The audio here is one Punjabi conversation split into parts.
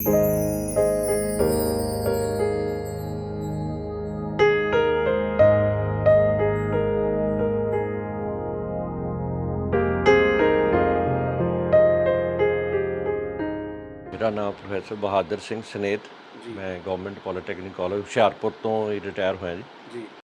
ਮੇਰਾ ਨਾਮ ਪ੍ਰੋਫੈਸਰ ਬਹਾਦਰ ਸਿੰਘ ਸਨੇਤ ਮੈਂ ਗਵਰਨਮੈਂਟ ਪੋਲੀਟੈਕਨਿਕ ਕਾਲਜ ਹੁਸ਼ਿਆਰਪੁਰ ਤੋਂ ਰਿਟਾਇਰ ਹੋਇਆ ਜੀ। ਜੀ।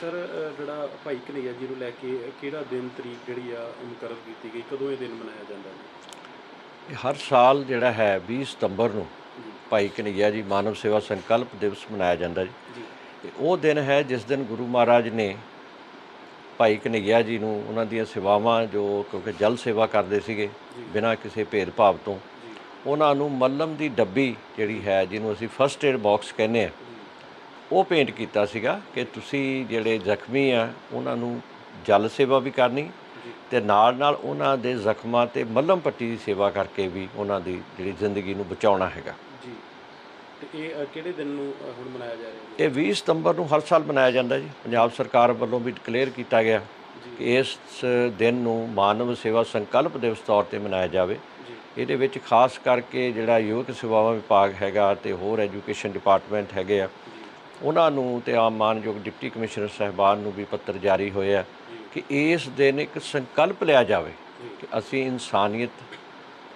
ਸਰ ਜਿਹੜਾ ਭਾਈ ਕਨਈਆ ਜੀ ਨੂੰ ਲੈ ਕੇ ਕਿਹੜਾ ਦਿਨ ਤਰੀਕ ਜਿਹੜੀ ਆ ਮੁਕਰਰ ਕੀਤੀ ਗਈ? ਕਦੋਂ ਇਹ ਦਿਨ ਮਨਾਇਆ ਜਾਂਦਾ ਹੈ ਇਹ ਹਰ ਸਾਲ ਜਿਹੜਾ ਹੈ 20 ਸਤੰਬਰ ਨੂੰ ਭਾਈ ਕਨਈਆ ਜੀ ਮਾਨਵ ਸੇਵਾ ਸੰਕਲਪ ਦਿਵਸ ਮਨਾਇਆ ਜਾਂਦਾ ਜੀ। ਉਹ ਦਿਨ ਹੈ ਜਿਸ ਦਿਨ ਗੁਰੂ ਮਹਾਰਾਜ ਨੇ ਭਾਈ ਕਨਈਆ ਜੀ ਨੂੰ ਉਹਨਾਂ ਦੀਆਂ ਸੇਵਾਵਾਂ ਜੋ ਕਿਉਂਕਿ ਜਲ ਸੇਵਾ ਕਰਦੇ ਸੀਗੇ ਬਿਨਾਂ ਕਿਸੇ ਭੇਦਭਾਵ ਤੋਂ ਉਹਨਾਂ ਨੂੰ ਮੱਲਮ ਦੀ ਡੱਬੀ ਜਿਹੜੀ ਹੈ ਜਿਹਨੂੰ ਅਸੀਂ ਫਸਟ ਏਡ ਬਾਕਸ ਕਹਿੰਦੇ ਆ ਉਹ ਪੇਂਟ ਕੀਤਾ ਸੀਗਾ ਕਿ ਤੁਸੀਂ ਜਿਹੜੇ ਜ਼ਖਮੀ ਆ ਉਹਨਾਂ ਨੂੰ ਜਲ ਸੇਵਾ ਵੀ ਕਰਨੀ ਤੇ ਨਾਲ ਨਾਲ ਉਹਨਾਂ ਦੇ ਜ਼ਖਮਾਂ ਤੇ ਮੱਲਮ ਪੱਟੀ ਦੀ ਸੇਵਾ ਕਰਕੇ ਵੀ ਉਹਨਾਂ ਦੀ ਜਿਹੜੀ ਜ਼ਿੰਦਗੀ ਨੂੰ ਬਚਾਉਣਾ ਹੈਗਾ। ਜੀ। ਤੇ ਇਹ ਕਿਹੜੇ ਦਿਨ ਨੂੰ ਹੁਣ ਮਨਾਇਆ ਜਾ ਰਿਹਾ ਹੈ ਇਹ 20 ਸਤੰਬਰ ਨੂੰ ਹਰ ਸਾਲ ਮਨਾਇਆ ਜਾਂਦਾ ਜੀ। ਪੰਜਾਬ ਸਰਕਾਰ ਵੱਲੋਂ ਵੀ ਡਿਕਲੇਅਰ ਕੀਤਾ ਗਿਆ ਕਿ ਇਸ ਦਿਨ ਨੂੰ ਮਾਨਵ ਸੇਵਾ ਸੰਕਲਪ ਦਿਵਸ ਤੌਰ ਤੇ ਮਨਾਇਆ ਜਾਵੇ। ਇਹਦੇ ਵਿੱਚ ਖਾਸ ਕਰਕੇ ਜਿਹੜਾ ਯੁਵਕ ਸੇਵਾਵਾਂ ਵਿਭਾਗ ਹੈਗਾ ਤੇ ਹੋਰ ਐਜੂਕੇਸ਼ਨ ਡਿਪਾਰਟਮੈਂਟ ਹੈਗੇ ਆ ਉਹਨਾਂ ਨੂੰ ਤੇ ਆਮ ਮਾਨਯੋਗ ਡਿਪਟੀ ਕਮਿਸ਼ਨਰ ਸਾਹਿਬਾਨ ਨੂੰ ਵੀ ਪੱਤਰ ਜਾਰੀ ਹੋਏ ਆ ਕਿ ਇਸ ਦਿਨ ਇੱਕ ਸੰਕਲਪ ਲਿਆ ਜਾਵੇ ਕਿ ਅਸੀਂ ਇਨਸਾਨੀਅਤ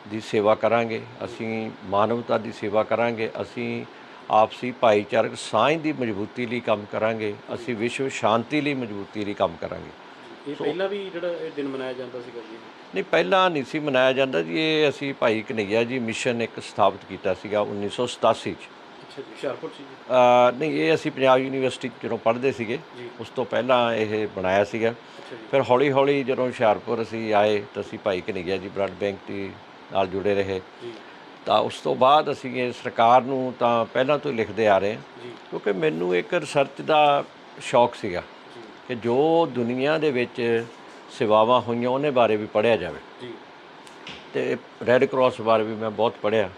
ਦੀ ਸੇਵਾ ਕਰਾਂਗੇ ਅਸੀਂ ਮਾਨਵਤਾ ਦੀ ਸੇਵਾ ਕਰਾਂਗੇ ਅਸੀਂ ਆਪਸੀ ਭਾਈਚਾਰਕ ਸਾਂਝ ਦੀ ਮਜ਼ਬੂਤੀ ਲਈ ਕੰਮ ਕਰਾਂਗੇ ਅਸੀਂ ਵਿਸ਼ਵ ਸ਼ਾਂਤੀ ਲਈ ਮਜ਼ਬੂਤੀ ਲਈ ਕੰਮ ਕਰਾਂਗੇ। ਇਹ ਪਹਿਲਾਂ ਵੀ ਜਿਹੜਾ ਇਹ ਦਿਨ ਮਨਾਇਆ ਜਾਂਦਾ ਸੀਗਾ ਜੀ? ਨਹੀਂ ਪਹਿਲਾਂ ਨਹੀਂ ਸੀ ਮਨਾਇਆ ਜਾਂਦਾ ਜੀ ਇਹ ਅਸੀਂ ਭਾਈ ਕਨਈਆ ਜੀ ਮਿਸ਼ਨ ਇੱਕ ਸਥਾਪਿਤ ਕੀਤਾ ਸੀਗਾ 1987 ਚ। ਅੱਛਾ ਜੀ ਹੁਸ਼ਿਆਰਪੁਰ ਸੀ ਜੀ? ਅਹ ਨਹੀਂ ਇਹ ਅਸੀਂ ਪੰਜਾਬ ਯੂਨੀਵਰਸਿਟੀ ਜਦੋਂ ਪੜ੍ਹਦੇ ਸੀਗੇ ਉਸ ਤੋਂ ਪਹਿਲਾਂ ਇਹ ਬਣਾਇਆ ਸੀਗਾ। ਫਿਰ ਹੌਲੀ ਹੌਲੀ ਜਦੋਂ ਹੁਸ਼ਿਆਰਪੁਰ ਅਸੀਂ ਆਏ ਤਾਂ ਅਸੀਂ ਭਾਈ ਕਨਈਆ ਜੀ ਬਲੱਡ ਬੈਂਕ ਦੀ ਨਾਲ ਜੁੜੇ ਰਹੇ। ਤਾਂ ਉਸ ਤੋਂ ਬਾਅਦ ਅਸੀਂ ਇਹ ਸਰਕਾਰ ਨੂੰ ਤਾਂ ਪਹਿਲਾਂ ਤੋਂ ਹੀ ਲਿਖਦੇ ਆ ਰਹੇ ਹਾਂ। ਕਿਉਂਕਿ ਮੈਨੂੰ ਇੱਕ ਰਿਸਰਚ ਦਾ ਸ਼ੌਕ ਸੀਗਾ ਕਿ ਜੋ ਦੁਨੀਆ ਦੇ ਵਿੱਚ ਸੇਵਾਵਾਂ ਹੋਈਆਂ ਉਹਨੇ ਬਾਰੇ ਵੀ ਪੜ੍ਹਿਆ ਜਾਵੇ। ਜੀ। ਤੇ ਰੈੱਡ ਕਰਾਸ ਬਾਰੇ ਵੀ ਮੈਂ ਬਹੁਤ ਪੜ੍ਹਿਆ।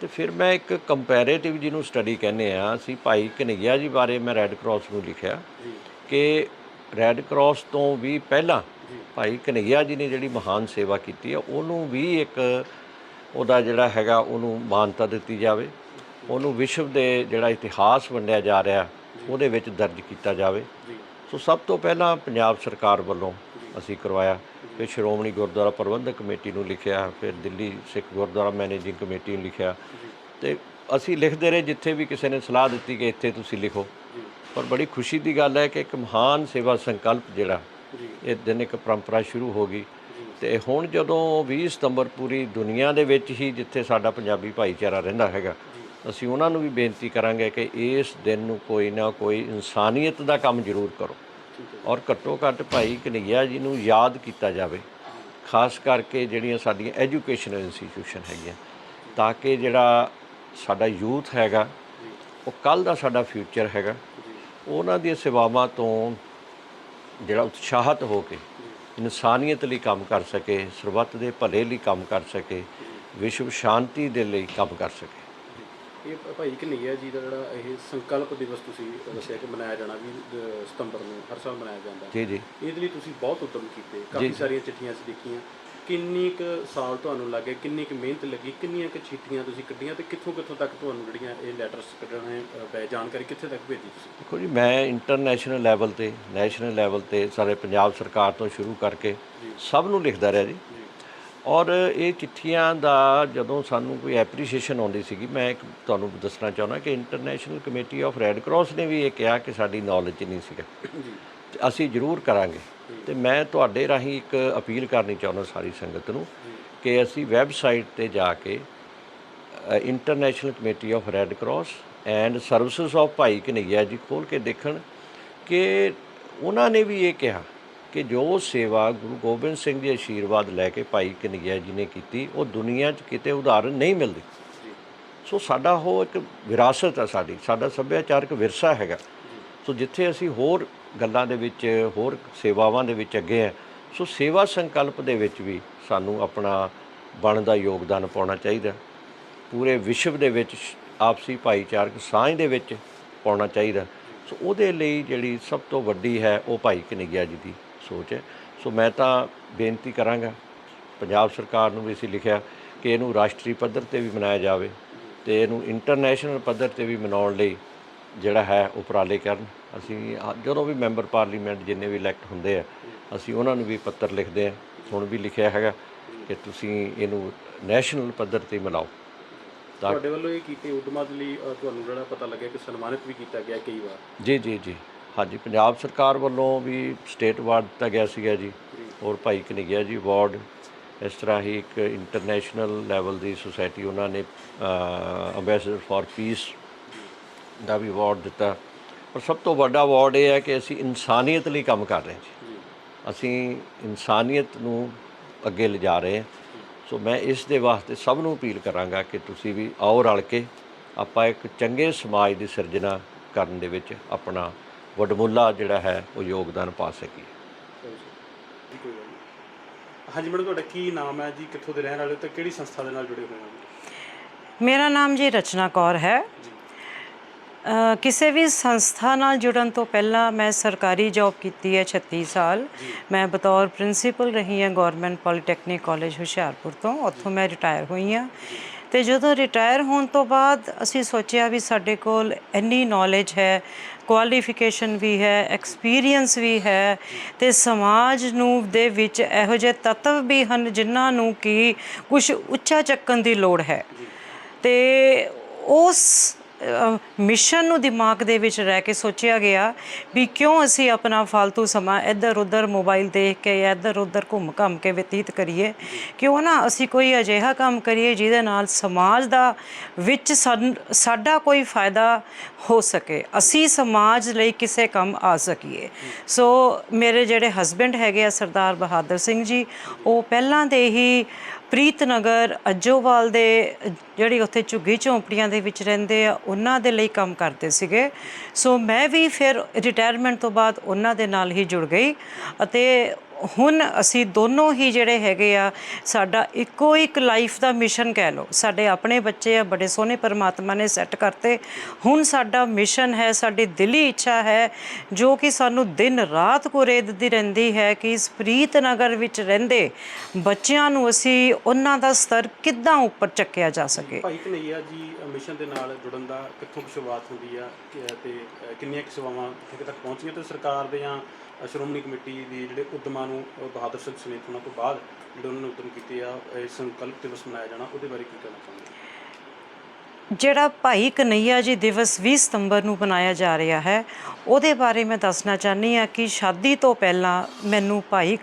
ਤੇ ਫਿਰ ਮੈਂ ਇੱਕ ਕੰਪੈਰੀਟਿਵ ਜਿਹਨੂੰ ਸਟੱਡੀ ਕਹਿੰਦੇ ਆ ਅਸੀਂ ਭਾਈ ਕਨਈਆ ਜੀ ਬਾਰੇ ਮੈਂ ਰੈੱਡ ਕਰਾਸ ਨੂੰ ਲਿਖਿਆ ਕਿ ਰੈੱਡ ਕਰਾਸ ਤੋਂ ਵੀ ਪਹਿਲਾਂ ਭਾਈ ਕਨਈਆ ਜੀ ਨੇ ਜਿਹੜੀ ਮਹਾਨ ਸੇਵਾ ਕੀਤੀ ਹੈ ਉਹਨੂੰ ਵੀ ਇੱਕ ਉਹਦਾ ਜਿਹੜਾ ਹੈਗਾ ਉਹਨੂੰ ਮਾਨਤਾ ਦਿੱਤੀ ਜਾਵੇ ਉਹਨੂੰ ਵਿਸ਼ਵ ਦੇ ਜਿਹੜਾ ਇਤਿਹਾਸ ਵੰਡਿਆ ਜਾ ਰਿਹਾ ਉਹਦੇ ਵਿੱਚ ਦਰਜ ਕੀਤਾ ਜਾਵੇ। ਸੋ ਸਭ ਤੋਂ ਪਹਿਲਾਂ ਪੰਜਾਬ ਸਰਕਾਰ ਵੱਲੋਂ ਅਸੀਂ ਕਰਵਾਇਆ। ਫਿਰ ਸ਼੍ਰੋਮਣੀ ਗੁਰਦੁਆਰਾ ਪ੍ਰਬੰਧਕ ਕਮੇਟੀ ਨੂੰ ਲਿਖਿਆ ਫਿਰ ਦਿੱਲੀ ਸਿੱਖ ਗੁਰਦੁਆਰਾ ਮੈਨੇਜਿੰਗ ਕਮੇਟੀ ਨੂੰ ਲਿਖਿਆ। ਤੇ ਅਸੀਂ ਲਿਖਦੇ ਰਹੇ ਜਿੱਥੇ ਵੀ ਕਿਸੇ ਨੇ ਸਲਾਹ ਦਿੱਤੀ ਕਿ ਇੱਥੇ ਤੁਸੀਂ ਲਿਖੋ। ਪਰ ਬੜੀ ਖੁਸ਼ੀ ਦੀ ਗੱਲ ਹੈ ਕਿ ਇੱਕ ਮਹਾਨ ਸੇਵਾ ਸੰਕਲਪ ਜਿਹੜਾ ਇਹ ਦਿਨ ਇੱਕ ਪਰੰਪਰਾ ਸ਼ੁਰੂ ਹੋ ਗਈ। ਤੇ ਹੁਣ ਜਦੋਂ 20 ਸਤੰਬਰ ਪੂਰੀ ਦੁਨੀਆ ਦੇ ਵਿੱਚ ਹੀ ਜਿੱਥੇ ਸਾਡਾ ਪੰਜਾਬੀ ਭਾਈਚਾਰਾ ਰਹਿੰਦਾ ਹੈਗਾ ਅਸੀਂ ਉਹਨਾਂ ਨੂੰ ਵੀ ਬੇਨਤੀ ਕਰਾਂਗੇ ਕਿ ਇਸ ਦਿਨ ਨੂੰ ਕੋਈ ਨਾ ਕੋਈ ਇਨਸਾਨੀਅਤ ਦਾ ਕੰਮ ਜ਼ਰੂਰ ਕਰੋ। ਔਰ ਘੱਟੋ ਘੱਟ ਭਾਈ ਕਨਈਆ ਜੀ ਨੂੰ ਯਾਦ ਕੀਤਾ ਜਾਵੇ, ਖਾਸ ਕਰਕੇ ਜਿਹੜੀਆਂ ਸਾਡੀਆਂ ਐਜੂਕੇਸ਼ਨਲ ਇੰਸਟੀਟਿਊਸ਼ਨ ਹੈਗੀਆਂ, ਤਾਂ ਕਿ ਜਿਹੜਾ ਸਾਡਾ ਯੂਥ ਹੈਗਾ, ਉਹ ਕੱਲ ਦਾ ਸਾਡਾ ਫਿਊਚਰ ਹੈਗਾ, ਉਹਨਾਂ ਦੀਆਂ ਸੇਵਾਵਾਂ ਤੋਂ ਜਿਹੜਾ ਉਤਸ਼ਾਹਤ ਹੋ ਕੇ ਇਨਸਾਨੀਅਤ ਲਈ ਕੰਮ ਕਰ ਸਕੇ, ਸਰਬੱਤ ਦੇ ਭਲੇ ਲਈ ਕੰਮ ਕਰ ਸਕੇ, ਵਿਸ਼ਵ ਸ਼ਾਂਤੀ ਦੇ ਲਈ ਕੰਮ ਕਰ ਸਕੇ। ਇਹ ਭਾਈ ਕਨਈਆ ਜੀ ਦਾ ਜਿਹੜਾ ਇਹ ਸੰਕਲਪ ਦਿਵਸ ਤੁਸੀਂ ਦੱਸਿਆ ਕਿ ਮਨਾਇਆ ਜਾਣਾ ਵੀ ਅ, ਸਤੰਬਰ ਨੂੰ ਹਰ ਸਾਲ ਮਨਾਇਆ ਜਾਂਦਾ। ਜੀ ਜੀ। ਇਹਦੇ ਲਈ ਤੁਸੀਂ ਬਹੁਤ ਉਦਮ ਕੀਤੇ। ਕਾਫੀ ਜੀ। ਸਾਰੀਆਂ ਚਿੱਠੀਆਂ ਅਸੀਂ ਦੇਖੀਆਂ। ਕਿੰਨੀ ਕੁ ਸਾਲ ਤੁਹਾਨੂੰ ਲੱਗੇ ਕਿੰਨੀ ਕੁ ਮਿਹਨਤ ਲੱਗੀ ਕਿੰਨੀਆਂ ਕੁ ਚਿੱਠੀਆਂ ਤੁਸੀਂ ਕੱਢੀਆਂ ਤੇ ਕਿੱਥੋਂ ਕਿੱਥੋਂ ਤੱਕ ਤੁਹਾਨੂੰ ਜਿਹੜੀਆਂ ਇਹ ਲੈਟਰਸ ਕੱਢਣੇ ਅ, ਪਏ ਜਾਣਕਾਰੀ ਕਿੱਥੇ ਤੱਕ ਭੇਜੀ ਤੁਸੀਂ? ਦੇਖੋ ਜੀ ਮੈਂ ਇੰਟਰਨੈਸ਼ਨਲ ਲੈਵਲ ਤੇ ਨੈਸ਼ਨਲ ਲੈਵਲ ਤੇ ਸਾਰੇ ਪੰਜਾਬ ਸਰਕਾਰ ਤੋਂ ਸ਼ੁਰੂ ਕਰਕੇ ਸਭ ਨੂੰ ਲਿਖਦਾ ਰਿਹਾ ਜੀ। ਔਰ ਇਹ ਚਿੱਠੀਆਂ ਦਾ ਜਦੋਂ ਸਾਨੂੰ ਕੋਈ ਐਪਰੀਸ਼ੀਏਸ਼ਨ ਆਉਂਦੀ ਸੀਗੀ ਮੈਂ ਇੱਕ ਤੁਹਾਨੂੰ ਦੱਸਣਾ ਚਾਹੁੰਦਾ ਕਿ international committee of red cross ਨੇ ਵੀ ਇਹ ਕਿਹਾ ਕਿ ਸਾਡੀ ਨੌਲੇਜ ਨਹੀਂ ਸੀਗਾ। ਤੇ ਅਸੀਂ ਜ਼ਰੂਰ ਕਰਾਂਗੇ। ਤੇ ਮੈਂ ਤੁਹਾਡੇ ਰਾਹੀਂ ਇੱਕ ਅਪੀਲ ਕਰਨੀ ਚਾਹੁੰਦਾ ਸਾਰੀ ਸੰਗਤ ਨੂੰ ਕਿ ਅਸੀਂ ਵੈਬਸਾਈਟ ਤੇ ਜਾ ਕੇ international committee of red cross and services of Bhai Kanhaiya ji ਖੋਲ ਕੇ ਦੇਖਣ ਕਿ ਉਹਨਾਂ ਨੇ ਵੀ ਇਹ ਕਿਹਾ ਕਿ ਜੋ ਸੇਵਾ ਗੁਰੂ ਗੋਬਿੰਦ ਸਿੰਘ ਜੀ ਆਸ਼ੀਰਵਾਦ ਲੈ ਕੇ ਭਾਈ ਕਨਈਆ ਜੀ ਨੇ ਕੀਤੀ ਉਹ ਦੁਨੀਆ 'ਚ ਕਿਤੇ ਉਦਾਹਰਨ ਨਹੀਂ ਮਿਲਦੀ। ਸੋ ਸਾਡਾ ਉਹ ਇੱਕ ਵਿਰਾਸਤ ਹੈ ਸਾਡੀ ਸਾਡਾ ਸੱਭਿਆਚਾਰਕ ਵਿਰਸਾ ਹੈਗਾ। ਸੋ ਜਿੱਥੇ ਅਸੀਂ ਹੋਰ ਗੱਲਾਂ ਦੇ ਵਿੱਚ ਹੋਰ ਸੇਵਾਵਾਂ ਦੇ ਵਿੱਚ ਅੱਗੇ ਆ ਸੋ ਸੇਵਾ ਸੰਕਲਪ ਦੇ ਵਿੱਚ ਵੀ ਸਾਨੂੰ ਆਪਣਾ ਬਣਦਾ ਯੋਗਦਾਨ ਪਾਉਣਾ ਚਾਹੀਦਾ। ਪੂਰੇ ਵਿਸ਼ਵ ਦੇ ਵਿੱਚ ਆਪਸੀ ਭਾਈਚਾਰਕ ਸਾਂਝ ਦੇ ਵਿੱਚ ਪਾਉਣਾ ਚਾਹੀਦਾ। ਸੋ ਉਹਦੇ ਲਈ ਜਿਹੜੀ ਸਭ ਤੋਂ ਵੱਡੀ ਹੈ ਉਹ ਭਾਈ ਕਨਈਆ ਜੀ ਦੀ ਸੋਚ ਹੈ। ਸੋ ਮੈਂ ਤਾਂ ਬੇਨਤੀ ਕਰਾਂਗਾ, ਪੰਜਾਬ ਸਰਕਾਰ ਨੂੰ ਵੀ ਅਸੀਂ ਲਿਖਿਆ ਕਿ ਇਹਨੂੰ ਰਾਸ਼ਟਰੀ ਪੱਧਰ ਤੇ ਵੀ ਮਨਾਇਆ ਜਾਵੇ ਤੇ ਇਹਨੂੰ ਇੰਟਰਨੈਸ਼ਨਲ ਪੱਧਰ ਤੇ ਵੀ ਮਨਾਉਣ ਲਈ ਜਿਹੜਾ ਹੈ ਉਪਰਾਲੇ ਕਰਨ। ਅਸੀਂ ਜਦੋਂ ਵੀ ਮੈਂਬਰ ਪਾਰਲੀਮੈਂਟ ਜਿੰਨੇ ਵੀ ਇਲੈਕਟ ਹੁੰਦੇ ਆ, ਅਸੀਂ ਉਹਨਾਂ ਨੂੰ ਵੀ ਪੱਤਰ ਲਿਖਦੇ ਆ ਹੁਣ ਵੀ ਲਿਖਿਆ ਹੈਗਾ ਕਿ ਤੁਸੀਂ ਇਹਨੂੰ ਨੈਸ਼ਨਲ ਪੱਧਰ ਤੇ ਮਨਾਓ। ਤਾਂ ਤੁਹਾਡੇ ਵੱਲੋਂ ਇਹ ਕੀਤੇ ਉਦਮਾਂ ਦੇ ਲਈ ਅ, ਤੁਹਾਨੂੰ ਜਿਹੜਾ ਪਤਾ ਲੱਗਿਆ ਕਿ ਸਨਮਾਨਿਤ ਵੀ ਕੀਤਾ ਗਿਆ ਕਈ ਵਾਰ। ਜੀ ਜੀ ਜੀ। ਹਾਂਜੀ ਪੰਜਾਬ ਸਰਕਾਰ ਵੱਲੋਂ ਵੀ ਸਟੇਟ ਅਵਾਰਡ ਦਿੱਤਾ ਗਿਆ ਸੀਗਾ ਜੀ। ਔਰ ਭਾਈ ਕਨਈਆ ਜੀ ਅਵਾਰਡ ਇਸ ਤਰ੍ਹਾਂ ਹੀ ਇੱਕ ਇੰਟਰਨੈਸ਼ਨਲ ਲੈਵਲ ਦੀ ਸੁਸਾਇਟੀ ਉਹਨਾਂ ਨੇ ਅੰਬੈਸਡਰ ਫਾਰ ਪੀਸ ਦਾ ਵੀ ਅਵਾਰਡ ਦਿੱਤਾ। ਔਰ ਸਭ ਤੋਂ ਵੱਡਾ ਅਵਾਰਡ ਇਹ ਹੈ ਕਿ ਅਸੀਂ ਇਨਸਾਨੀਅਤ ਲਈ ਕੰਮ ਕਰ ਰਹੇ ਹਾਂ ਜੀ। ਅਸੀਂ ਇਨਸਾਨੀਅਤ ਨੂੰ ਅੱਗੇ ਲਿਜਾ ਰਹੇ ਹਾਂ। ਸੋ ਮੈਂ ਇਸ ਦੇ ਵਾਸਤੇ ਸਭ ਨੂੰ ਅਪੀਲ ਕਰਾਂਗਾ ਕਿ ਤੁਸੀਂ ਵੀ ਆਓ ਰਲ ਕੇ ਆਪਾਂ ਇੱਕ ਚੰਗੇ ਸਮਾਜ ਦੀ ਸਿਰਜਣਾ ਕਰਨ ਦੇ ਵਿੱਚ ਆਪਣਾ ਵਡਮੁੱਲਾ ਜਿਹੜਾ ਹੈ ਉਹ ਯੋਗਦਾਨ ਪਾ ਸਕੀਏ। ਜੀ ਕੋਈ ਗੱਲ ਨਹੀਂ ਹਾਂਜੀ ਮੈਡਮ ਤੁਹਾਡਾ ਕੀ ਨਾਮ ਹੈ ਜੀ? ਕਿੱਥੋਂ ਦੇ ਰਹਿਣ ਵਾਲੇ ਹੋ ਤੇ ਕਿਹੜੀ ਸੰਸਥਾ ਦੇ ਨਾਲ ਜੁੜੇ ਹੋਏ ਹੋ? ਮੇਰਾ ਨਾਮ ਜੀ ਰਚਨਾ ਕੌਰ ਹੈ। ਕਿਸੇ ਵੀ ਸੰਸਥਾ ਨਾਲ ਜੁੜਨ ਤੋਂ ਪਹਿਲਾਂ ਮੈਂ ਸਰਕਾਰੀ ਜੌਬ ਕੀਤੀ ਹੈ 36 ਸਾਲ। ਮੈਂ ਬਤੌਰ ਪ੍ਰਿੰਸੀਪਲ ਰਹੀ ਹਾਂ ਗਵਰਨਮੈਂਟ ਪੋਲੀਟੈਕਨਿਕ ਕਾਲਜ ਹੁਸ਼ਿਆਰਪੁਰ ਤੋਂ ਉੱਥੋਂ ਮੈਂ ਰਿਟਾਇਰ ਹੋਈ ਹਾਂ। ਤੇ ਜਦੋਂ ਰਿਟਾਇਰ ਹੋਣ ਤੋਂ ਬਾਅਦ ਅਸੀਂ ਸੋਚਿਆ ਵੀ ਸਾਡੇ ਕੋਲ ਇੰਨੀ ਨੌਲੇਜ ਹੈ ਕੁਆਲੀਫਿਕੇਸ਼ਨ ਵੀ ਹੈ ਐਕਸਪੀਰੀਅੰਸ ਵੀ ਹੈ ਤੇ ਸਮਾਜ ਨੂੰ ਦੇ ਵਿੱਚ ਇਹੋ ਜਿਹੇ ਤੱਤਵ ਵੀ ਹਨ ਜਿਨ੍ਹਾਂ ਨੂੰ ਕਿ ਕੁਝ ਉੱਚਾ ਚੱਕਣ ਦੀ ਲੋੜ ਹੈ। ਤੇ ਉਸ ਮਿਸ਼ਨ ਨੂੰ ਦਿਮਾਗ ਦੇ ਵਿੱਚ ਰਹਿ ਕੇ ਸੋਚਿਆ ਗਿਆ ਵੀ ਕਿਉਂ ਅਸੀਂ ਆਪਣਾ ਫालतू ਸਮਾਂ ਇੱਧਰ ਉੱਧਰ ਮੋਬਾਈਲ ਦੇਖ ਕੇ ਇੱਧਰ ਉੱਧਰ ਘੁੰਮ ਘੰਮ ਕੇ ਬਤੀਤ ਕਰੀਏ। ਕਿਉਂ ਨਾ ਅਸੀਂ ਕੋਈ ਅਜਿਹਾ ਕੰਮ ਕਰੀਏ ਜਿਹਦੇ ਨਾਲ ਸਮਾਜ ਦਾ ਵਿੱਚ ਸਾਨ- ਸਾਡਾ ਕੋਈ ਫਾਇਦਾ ਹੋ ਸਕੇ। ਅਸੀਂ ਸਮਾਜ ਲਈ ਕਿਸੇ ਕੰਮ ਆ ਸਕੀਏ। ਸੋ ਮੇਰੇ ਜਿਹੜੇ ਹਸਬੰਡ ਹੈਗੇ ਆ ਸਰਦਾਰ ਬਹਾਦਰ ਸਿੰਘ ਜੀ, ਉਹ ਪਹਿਲਾਂ ਦੇ ਹੀ ਪ੍ਰੀਤ ਨਗਰ ਅੱਜੋਵਾਲ ਦੇ, ਜਿਹੜੀ ਉੱਥੇ ਝੁੱਗੀ ਝੌਂਪੜੀਆਂ ਦੇ ਵਿੱਚ ਰਹਿੰਦੇ ਆ, ਉਹਨਾਂ ਦੇ ਲਈ ਕੰਮ ਕਰਦੇ ਸੀਗੇ। ਸੋ ਮੈਂ ਵੀ ਫਿਰ ਰਿਟਾਇਰਮੈਂਟ ਤੋਂ ਬਾਅਦ ਉਹਨਾਂ ਦੇ ਨਾਲ ਹੀ ਜੁੜ ਗਈ ਅਤੇ ਹੁਣ ਅਸੀਂ ਦੋਨੋਂ ਹੀ ਜਿਹੜੇ ਹੈਗੇ ਆ, ਸਾਡਾ ਇੱਕੋ ਇੱਕ ਲਾਈਫ ਦਾ ਮਿਸ਼ਨ ਕਹਿ ਲਓ। ਸਾਡੇ ਆਪਣੇ ਬੱਚੇ ਆ, ਬੜੇ ਸੋਹਣੇ ਪਰਮਾਤਮਾ ਨੇ ਸੈੱਟ ਕਰਤੇ। ਹੁਣ ਸਾਡਾ ਮਿਸ਼ਨ ਹੈ, ਸਾਡੀ ਦਿਲੀ ਇੱਛਾ ਹੈ, ਜੋ ਕਿ ਸਾਨੂੰ ਦਿਨ ਰਾਤ ਕੁਰੇਦਦੀ ਰਹਿੰਦੀ ਹੈ ਕਿ ਇਸ ਪ੍ਰੀਤ ਨਗਰ ਵਿੱਚ ਰਹਿੰਦੇ ਬੱਚਿਆਂ ਨੂੰ ਅਸੀਂ ਉਹਨਾਂ ਦਾ ਸਤਰ ਕਿੱਦਾਂ ਉੱਪਰ ਚੱਕਿਆ ਜਾ ਸਕੇ। ਭਾਈ ਕਨਈਆ ਜੀ ਮਿਸ਼ਨ ਦੇ ਨਾਲ ਜੁੜਨ ਦਾ ਕਿੱਥੋਂ ਸ਼ੁਰੂਆਤ ਹੁੰਦੀ ਆ ਤੇ ਕਿੰਨੀਆਂ ਕੁ ਸੇਵਾਵਾਂ ਤੱਕ ਪਹੁੰਚੀਆਂ? ਤੇ ਸਰਕਾਰ ਦੇ ਜਾਂ ਸ਼੍ਰੋਮਣੀ ਕਮੇਟੀ ਦੇ ਜਿਹੜੇ ਉਦਮਾਂ ਨੂੰ ਬਹਾਦਰ ਸਿੰਘ ਸਮੇਤ ਹੋਣਾ ਤੋਂ ਬਾਅਦ ਜਿਹੜੇ ਉਹਨਾਂ ਨੇ ਉਦਮ ਕੀਤੇ ਆ, ਇਹ ਸੰਕਲਪ ਦਿਵਸ ਮਨਾਇਆ ਜਾਣਾ, ਉਹਦੇ ਬਾਰੇ ਕੀ ਕਹਿਣਾ ਚਾਹੁੰਦੇ ਜਿਹੜਾ ਭਾਈ ਕਨਈਆ ਜੀ ਦਿਵਸ 20 ਸਤੰਬਰ ਨੂੰ ਮਨਾਇਆ ਜਾ ਰਿਹਾ ਹੈ, ਉਹਦੇ ਬਾਰੇ ਮੈਂ ਦੱਸਣਾ ਚਾਹਨੀ ਆ ਕਿ ਸ਼ਾਦੀ ਤੋਂ ਪਹਿਲਾਂ ਮੈਨੂੰ ਭਾਈ,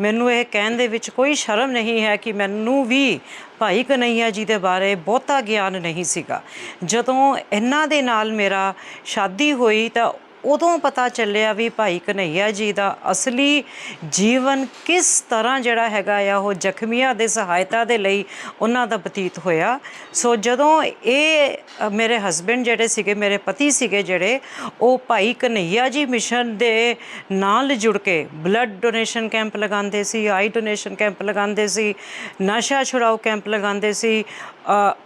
ਮੈਨੂੰ ਇਹ ਕਹਿਣ ਦੇ ਵਿੱਚ ਕੋਈ ਸ਼ਰਮ ਨਹੀਂ ਹੈ ਕਿ ਮੈਨੂੰ ਵੀ ਭਾਈ ਕਨਈਆ ਜੀ ਦੇ ਬਾਰੇ ਬਹੁਤਾ ਗਿਆਨ ਨਹੀਂ ਸੀਗਾ। ਜਦੋਂ ਇਹਨਾਂ ਦੇ ਨਾਲ ਮੇਰਾ ਸ਼ਾਦੀ ਹੋਈ ਤਾਂ ਉਦੋਂ ਪਤਾ ਚੱਲਿਆ ਵੀ ਭਾਈ ਕਨਈਆ ਜੀ ਦਾ ਅਸਲੀ ਜੀਵਨ ਕਿਸ ਤਰ੍ਹਾਂ ਜਿਹੜਾ ਹੈਗਾ ਆ, ਉਹ ਜ਼ਖਮੀਆਂ ਦੇ ਸਹਾਇਤਾ ਦੇ ਲਈ ਉਹਨਾਂ ਦਾ ਬਤੀਤ ਹੋਇਆ। ਸੋ ਜਦੋਂ ਇਹ ਮੇਰੇ ਹਸਬੰਡ ਜਿਹੜੇ ਸੀਗੇ, ਮੇਰੇ ਪਤੀ ਸੀਗੇ ਜਿਹੜੇ, ਉਹ ਭਾਈ ਕਨਈਆ ਜੀ ਮਿਸ਼ਨ ਦੇ ਨਾਲ ਜੁੜ ਕੇ ਬਲੱਡ ਡੋਨੇਸ਼ਨ ਕੈਂਪ ਲਗਾਉਂਦੇ ਸੀ ਆਈ ਡੋਨੇਸ਼ਨ ਕੈਂਪ ਲਗਾਉਂਦੇ ਸੀ, ਨਸ਼ਾ ਛੁਡਾਓ ਕੈਂਪ ਲਗਾਉਂਦੇ ਸੀ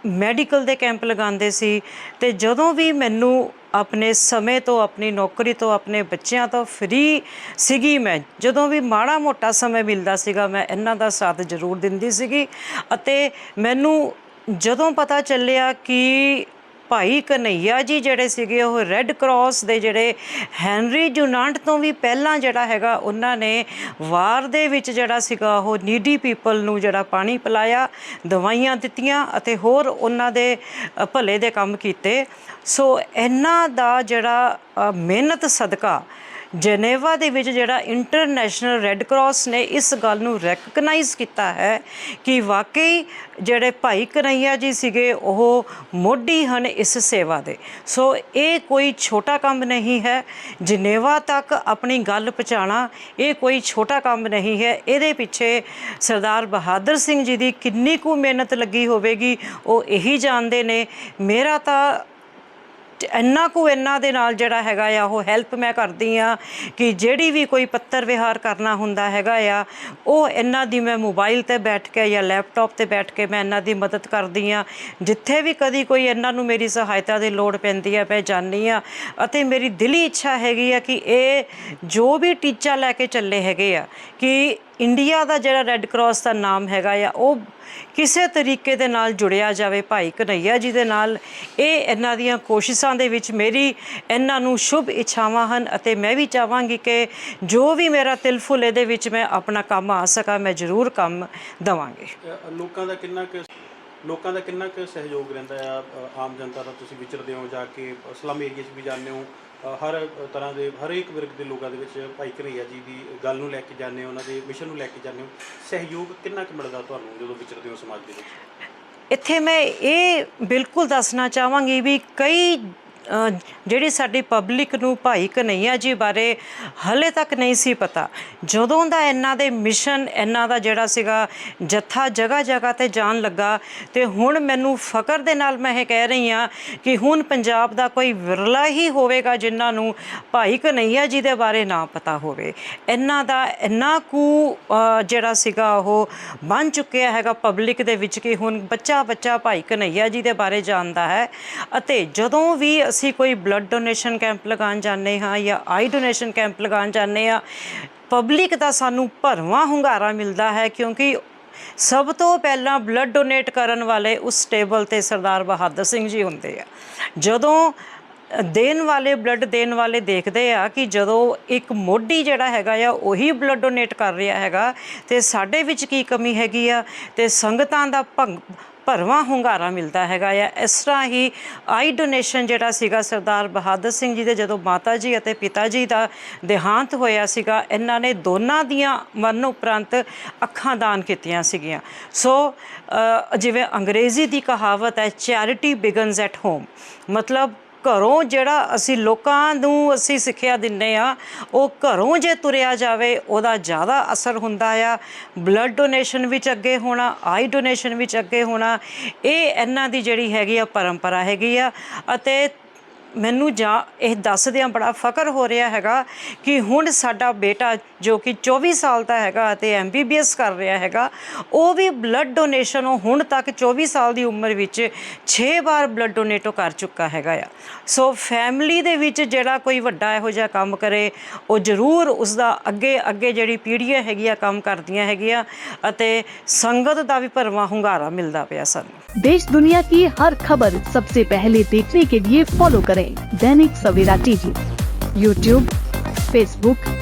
ਮੈਡੀਕਲ ਦੇ ਕੈਂਪ ਲਗਾਉਂਦੇ ਸੀ। ਤੇ ਜਦੋਂ ਵੀ ਮੈਨੂੰ ਆਪਣੇ ਸਮੇਂ ਤੋਂ, ਆਪਣੀ ਨੌਕਰੀ ਤੋਂ, ਆਪਣੇ ਬੱਚਿਆਂ ਤੋਂ ਫ੍ਰੀ ਸੀਗੀ ਮੈਂ। ਜਦੋਂ ਵੀ ਮਾੜਾ ਮੋਟਾ ਸਮੇਂ ਮਿਲਦਾ ਸੀਗਾ, ਮੈਂ ਇਹਨਾਂ ਦਾ ਸਾਥ ਜ਼ਰੂਰ ਦਿੰਦੀ ਸੀਗੀ। ਅਤੇ ਮੈਨੂੰ ਜਦੋਂ ਪਤਾ ਚੱਲਿਆ ਕਿ ਭਾਈ ਕਨਈਆ ਜੀ ਜਿਹੜੇ ਸੀਗੇ, ਉਹ ਰੈੱਡ ਕਰਾਸ ਦੇ ਜਿਹੜੇ ਹੈਨਰੀ ਜੁਨਾਂਟ ਤੋਂ ਵੀ ਪਹਿਲਾਂ ਜਿਹੜਾ ਹੈਗਾ, ਉਹਨਾਂ ਨੇ ਵਾਰ ਦੇ ਵਿੱਚ ਜਿਹੜਾ ਸੀਗਾ, ਉਹ ਨੀਡੀ ਪੀਪਲ ਨੂੰ ਜਿਹੜਾ ਪਾਣੀ ਪਿਲਾਇਆ, ਦਵਾਈਆਂ ਦਿੱਤੀਆਂ ਅਤੇ ਹੋਰ ਉਹਨਾਂ ਦੇ ਭਲੇ ਦੇ ਕੰਮ ਕੀਤੇ। ਸੋ ਇਹਨਾਂ ਦਾ ਜਿਹੜਾ ਮਿਹਨਤ ਸਦਕਾ ਜਨੇਵਾ ਦੇ ਵਿੱਚ ਜਿਹੜਾ ਇੰਟਰਨੈਸ਼ਨਲ ਰੈੱਡ ਕਰਾਸ ਨੇ ਇਸ ਗੱਲ ਨੂੰ ਰੈਕਗਨਾਈਜ਼ ਕੀਤਾ ਹੈ ਕਿ ਵਾਕਈ ਜਿਹੜੇ ਭਾਈ ਕਨਈਆ ਜੀ ਸੀਗੇ, ਉਹ ਮੋਢੀ ਹਨ ਇਸ ਸੇਵਾ ਦੇ। ਸੋ ਇਹ ਕੋਈ ਛੋਟਾ ਕੰਮ ਨਹੀਂ ਹੈ। ਜਨੇਵਾ ਤੱਕ ਆਪਣੀ ਗੱਲ ਪਹੁੰਚਾਉਣਾ ਇਹ ਕੋਈ ਛੋਟਾ ਕੰਮ ਨਹੀਂ ਹੈ। ਇਹਦੇ ਪਿੱਛੇ ਸਰਦਾਰ ਬਹਾਦਰ ਸਿੰਘ ਜੀ ਦੀ ਕਿੰਨੀ ਕੁ ਮਿਹਨਤ ਲੱਗੀ ਹੋਵੇਗੀ, ਉਹ ਇਹੀ ਜਾਣਦੇ ਨੇ। ਮੇਰਾ ਤਾਂ ਇੰਨਾ ਕੁ ਇਹਨਾਂ ਦੇ ਨਾਲ ਜਿਹੜਾ ਹੈਗਾ ਆ, ਉਹ ਹੈਲਪ ਮੈਂ ਕਰਦੀ ਆ ਕਿ ਜਿਹੜੀ ਵੀ ਕੋਈ ਪੱਤਰ ਵਿਹਾਰ ਕਰਨਾ ਹੁੰਦਾ ਹੈਗਾ ਆ, ਉਹ ਇਹਨਾਂ ਦੀ ਮੈਂ ਮੋਬਾਈਲ ਤੇ ਬੈਠ ਕੇ ਜਾਂ ਲੈਪਟਾਪ ਤੇ ਬੈਠ ਕੇ ਮੈਂ ਇਹਨਾਂ ਦੀ ਮਦਦ ਕਰਦੀ ਆ। ਜਿੱਥੇ ਵੀ ਕਦੀ ਕੋਈ ਇਹਨਾਂ ਨੂੰ ਮੇਰੀ ਸਹਾਇਤਾ ਦੀ ਲੋੜ ਪੈਂਦੀ ਆ, ਮੈਂ ਜਾਂਦੀ ਆ ਅਤੇ ਮੇਰੀ ਦਿਲੀ ਇੱਛਾ ਹੈਗੀ ਆ ਕਿ ਇਹ ਜੋ ਵੀ ਟੀਚਾ ਲੈ ਕੇ ਚੱਲੇ ਹੈਗੇ ਆ, ਕਿ ਇੰਡੀਆ ਦਾ ਜਿਹੜਾ ਰੈੱਡ ਕਰਾਸ ਦਾ ਨਾਮ ਹੈਗਾ ਆ, ਉਹ ਕਿਸੇ ਤਰੀਕੇ ਦੇ ਨਾਲ ਜੁੜਿਆ ਜਾਵੇ, ਭਾਈ ਕਨਈਆ ਜੀ ਦੇ ਨਾਲ ਇਹ ਇਹਨਾਂ ਦੀਆਂ ਕੋਸ਼ਿਸ਼ਾਂ ਦੇ ਵਿੱਚ ਮੇਰੀ ਇਹਨਾਂ ਨੂੰ ਸ਼ੁਭ ਇੱਛਾਵਾਂ ਹਨ ਅਤੇ ਮੈਂ ਵੀ ਚਾਹਾਂਗੀ ਕਿ ਜੋ ਵੀ ਮੇਰਾ ਤਿਲਫੁਲ ਇਹਦੇ ਵਿੱਚ ਮੈਂ ਆਪਣਾ ਕੰਮ ਆ ਸਕਾਂ ਮੈਂ ਜ਼ਰੂਰ ਕੰਮ ਦਵਾਂਗੀ। ਲੋਕਾਂ ਦਾ ਕਿੰਨਾ ਕੁ ਲੋਕਾਂ ਦਾ ਕਿੰਨਾ ਕੁ ਸਹਿਯੋਗ ਰਹਿੰਦਾ ਆ ਆਮ ਜਨਤਾ ਦਾ ਤੁਸੀਂ ਵਿਚਰਦੇ ਹੋ ਜਾ ਕੇ ਸਲਮ ਏਰੀਆ 'ਚ ਵੀ ਜਾਂਦੇ ਹੋ ਹਰ ਤਰ੍ਹਾਂ ਦੇ ਹਰੇਕ ਵਰਗ ਦੇ ਲੋਕਾਂ ਦੇ ਵਿੱਚ ਭਾਈ ਕਨਈਆ ਜੀ ਦੀ ਗੱਲ ਨੂੰ ਲੈ ਕੇ ਜਾਂਦੇ ਹੋ ਉਹਨਾਂ ਦੇ ਮਿਸ਼ਨ ਨੂੰ ਲੈ ਕੇ ਜਾਂਦੇ ਹੋ ਸਹਿਯੋਗ ਕਿੰਨਾ ਕੁ ਮਿਲਦਾ ਤੁਹਾਨੂੰ ਜਦੋਂ ਵਿਚਰਦੇ ਹੋ ਸਮਾਜ ਦੇ ਵਿੱਚ? ਇੱਥੇ ਮੈਂ ਇਹ ਬਿਲਕੁਲ ਦੱਸਣਾ ਚਾਹਾਂਗੀ ਵੀ ਕਈ ਜਿਹੜੀ ਸਾਡੀ ਪਬਲਿਕ ਨੂੰ ਭਾਈ ਕਨਈਆ ਜੀ ਬਾਰੇ ਹਲੇ ਤੱਕ ਨਹੀਂ ਸੀ ਪਤਾ। ਜਦੋਂ ਦਾ ਇਹਨਾਂ ਦੇ ਮਿਸ਼ਨ ਇਹਨਾਂ ਦਾ ਜਿਹੜਾ ਸੀਗਾ ਜੱਥਾ ਜਗ੍ਹਾ ਜਗ੍ਹਾ ਤੇ ਜਾਣ ਲੱਗਾ, ਤੇ ਹੁਣ ਮੈਨੂੰ ਫਕਰ ਦੇ ਨਾਲ ਮੈਂ ਇਹ ਕਹਿ ਰਹੀ ਹਾਂ ਕਿ ਹੁਣ ਪੰਜਾਬ ਦਾ ਕੋਈ ਵਿਰਲਾ ਹੀ ਹੋਵੇਗਾ ਜਿਨ੍ਹਾਂ ਨੂੰ ਭਾਈ ਕਨਈਆ ਜੀ ਦੇ ਬਾਰੇ ਨਾ ਪਤਾ ਹੋਵੇ। ਇਹਨਾਂ ਦਾ ਇੰਨਾ ਕੁ ਜਿਹੜਾ ਸੀਗਾ ਉਹ ਬਣ ਚੁੱਕਿਆ ਹੈਗਾ ਪਬਲਿਕ ਦੇ ਵਿੱਚ ਕਿ ਹੁਣ ਬੱਚਾ ਬੱਚਾ ਭਾਈ ਕਨਈਆ ਜੀ ਦੇ ਬਾਰੇ ਜਾਣਦਾ ਹੈ। ਅਤੇ ਜਦੋਂ ਵੀ ਅਸੀਂ ਕੋਈ ਬਲੱਡ ਡੋਨੇਸ਼ਨ ਕੈਂਪ ਲਗਾਉਣ ਜਾਂਦੇ ਹਾਂ ਜਾਂ ਆਈ ਡੋਨੇਸ਼ਨ ਕੈਂਪ ਲਗਾਉਣ ਜਾਂਦੇ ਹਾਂ ਪਬਲਿਕ ਦਾ ਸਾਨੂੰ ਭਰਵਾਂ ਹੁੰਗਾਰਾ ਮਿਲਦਾ ਹੈ ਕਿਉਂਕਿ ਸਭ ਤੋਂ ਪਹਿਲਾਂ ਬਲੱਡ ਡੋਨੇਟ ਕਰਨ ਵਾਲੇ ਉਸ ਟੇਬਲ ਤੇ ਸਰਦਾਰ ਬਹਾਦਰ ਸਿੰਘ ਜੀ ਹੁੰਦੇ ਆ। ਜਦੋਂ ਦੇਣ ਵਾਲੇ ਬਲੱਡ ਦੇਣ ਵਾਲੇ ਦੇਖਦੇ ਆ ਕਿ ਜਦੋਂ ਇੱਕ ਮੋਢੀ ਜਿਹੜਾ ਹੈਗਾ ਆ, ਉਹੀ ਬਲੱਡ ਡੋਨੇਟ ਕਰ ਰਿਹਾ ਹੈਗਾ, ਤੇ ਸਾਡੇ ਵਿੱਚ ਕੀ ਕਮੀ ਹੈਗੀ ਆ, ਤੇ ਸੰਗਤਾਂ ਦਾ ਭੰਗ ਭਰਵਾਂ ਹੁੰਗਾਰਾ ਮਿਲਦਾ ਹੈਗਾ ਆ। ਇਸ ਤਰ੍ਹਾਂ ਹੀ ਆਈ ਡੋਨੇਸ਼ਨ ਜਿਹੜਾ ਸੀਗਾ ਸਰਦਾਰ ਬਹਾਦਰ ਸਿੰਘ ਜੀ ਦੇ, ਜਦੋਂ ਮਾਤਾ ਜੀ ਅਤੇ ਪਿਤਾ ਜੀ ਦਾ ਦੇਹਾਂਤ ਹੋਇਆ ਸੀਗਾ, ਇਹਨਾਂ ਨੇ ਦੋਨਾਂ ਦੀਆਂ ਮਰਨ ਉਪਰੰਤ ਅੱਖਾਂ ਦਾਨ ਕੀਤੀਆਂ ਸੀਗੀਆਂ। ਸੋ ਜਿਵੇਂ ਅੰਗਰੇਜ਼ੀ ਦੀ ਕਹਾਵਤ ਹੈ ਚੈਰਿਟੀ ਬਿਗਨਸ ਐਟ ਹੋਮ ਮਤਲਬ ਘਰੋਂ ਜਿਹੜਾ ਅਸੀਂ ਲੋਕਾਂ ਨੂੰ ਅਸੀਂ ਸਿੱਖਿਆ ਦਿੰਨੇ ਆ ਉਹ ਘਰੋਂ ਜੇ ਤੁਰਿਆ ਜਾਵੇ, ਉਹਦਾ ਜ਼ਿਆਦਾ ਅਸਰ ਹੁੰਦਾ ਆ। ਬਲੱਡ ਡੋਨੇਸ਼ਨ ਵਿੱਚ ਅੱਗੇ ਹੋਣਾ, ਆਈ ਡੋਨੇਸ਼ਨ ਵਿੱਚ ਅੱਗੇ ਹੋਣਾ, ਇਹ ਇਹਨਾਂ ਦੀ ਜਿਹੜੀ ਹੈਗੀ ਆ ਪਰੰਪਰਾ ਹੈਗੀ ਆ। ਅਤੇ ਮੈਨੂੰ ਜਾਂ ਇਹ ਦੱਸਦਿਆਂ ਬੜਾ ਫਖਰ ਹੋ ਰਿਹਾ ਹੈਗਾ ਕਿ ਹੁਣ ਸਾਡਾ ਬੇਟਾ ਜੋ ਕਿ 24 ਸਾਲ ਦਾ ਹੈਗਾ ਅਤੇ ਐਮਬੀਬੀਐਸ ਕਰ ਰਿਹਾ ਹੈਗਾ ਉਹ ਵੀ ਬਲੱਡ ਡੋਨੇਸ਼ਨ ਉਹ ਹੁਣ ਤੱਕ 24 ਸਾਲ ਦੀ ਉਮਰ ਵਿੱਚ 6 ਵਾਰ ਬਲੱਡ ਡੋਨੇਟ ਕਰ ਚੁੱਕਾ ਹੈਗਾ ਆ ਸੋ ਫੈਮਿਲੀ ਦੇ ਵਿੱਚ ਜਿਹੜਾ ਕੋਈ ਵੱਡਾ ਇਹੋ ਜਿਹਾ ਕੰਮ ਕਰੇ ਉਹ ਜ਼ਰੂਰ ਉਸ ਦਾ ਅੱਗੇ ਅੱਗੇ ਜਿਹੜੀ ਪੀੜ੍ਹੀਆਂ ਹੈਗੀਆਂ ਕੰਮ ਕਰਦੀਆਂ ਹੈਗੀਆਂ ਅਤੇ ਸੰਗਤ ਦਾ ਵੀ ਭਰਵਾਂ ਹੁੰਗਾਰਾ ਮਿਲਦਾ ਪਿਆ ਸਾਨੂੰ देश दुनिया की हर खबर सबसे पहले देखने के लिए फॉलो करें Dainik Savera TV YouTube Facebook